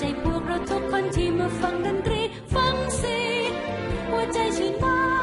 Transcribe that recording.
ใจพวกเราทุกคนที่มาฟังดนตรีฟังสียงหัวใจชื่นบาน